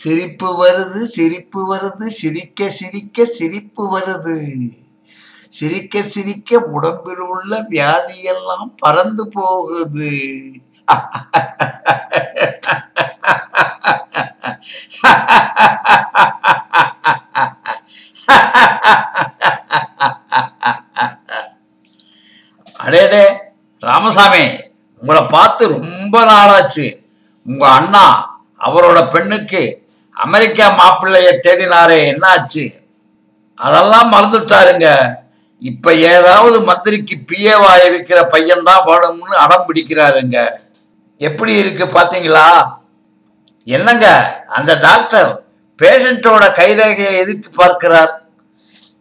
சிரிப்பு வருது சிரிப்பு வருது சிரிக்க சிரிக்க சிரிப்பு வருது. சிரிக்க சிரிக்க உடம்பில் உள்ள வியாதியெல்லாம் பறந்து போகுது. அடேடே ராமசாமி உங்களை பார்த்து ரொம்ப நாளாச்சு. உங்க அண்ணா அவரோட பெண்ணுக்கு அமெரிக்கா மாப்பிள்ளைய தேடினாரே என்னாச்சு? அதெல்லாம் மறந்துட்டாருங்க. இப்ப ஏதாவது மந்திரிக்கு பிஏவா இருக்கிற பையன்தான் வேணும்னு அடம் பிடிக்கிறாருங்க. எப்படி இருக்கு பாத்தீங்களா? என்னங்க அந்த டாக்டர் பேஷண்ட்டோட கைரேகையை எதுக்கு பார்க்கிறார்?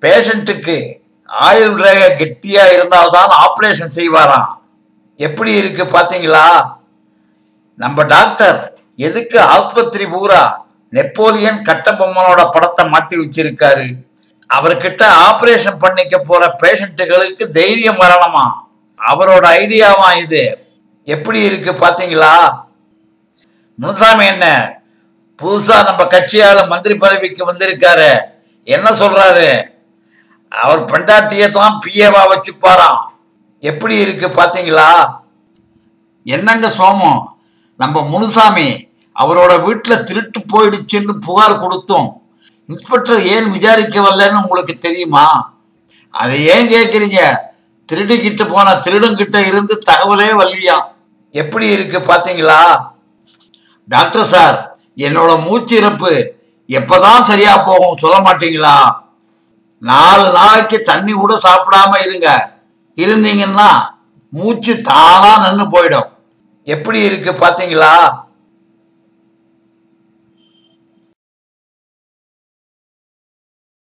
பேஷண்ட்டுக்கு ஆயுள் ரேகை கெட்டியா இருந்தால்தான் ஆப்ரேஷன் செய்வாராம். எப்படி இருக்கு பாத்தீங்களா? நம்ம டாக்டர் எதுக்கு ஆஸ்பத்திரி பூரா நெப்போலியன் கட்டபொம்மனோட படத்தை மாட்டி வச்சிருக்காரு. அவர்கிட்ட ஆபரேஷன் பண்ணிக்க போற பேஷண்ட்டுகளுக்கு தைரியம் வரணுமா? அவரோட ஐடியாவா இது? எப்படி இருக்கு பாத்தீங்களா? முனுசாமி என்ன? புதுசா நம்ம கட்சியால மந்திரி பதவிக்கு வந்திருக்காரு. என்ன சொல்றாரு? அவர் பெண்டாட்டியை தான் பிஏவா வச்சுப்பாராம். எப்படி இருக்கு பாத்தீங்களா? என்னங்க சோமம்? நம்ம முனுசாமி அவரோட வீட்டுல திருட்டு போயிடுச்சுன்னு புகார் கொடுத்தோம். இன்ஸ்பெக்டர் ஏன் விசாரிக்க வரலன்னு உங்களுக்கு தெரியுமா? அதை ஏன் கேக்குறீங்க திருடுகிட்ட போன திருடங்கிட்ட இருந்து தகவலே வரலையாம் எப்படி இருக்கு பாத்தீங்களா? டாக்டர் சார் என்னோட மூச்சு இறப்பு எப்பதான் சரியா போகும் சொல்ல மாட்டீங்களா? நாலு நாளைக்கு தண்ணி கூட சாப்பிடாம இருங்க. இருந்தீங்கன்னா மூச்சு தானா நின்று போயிடும். எப்படி இருக்கு பாத்தீங்களா?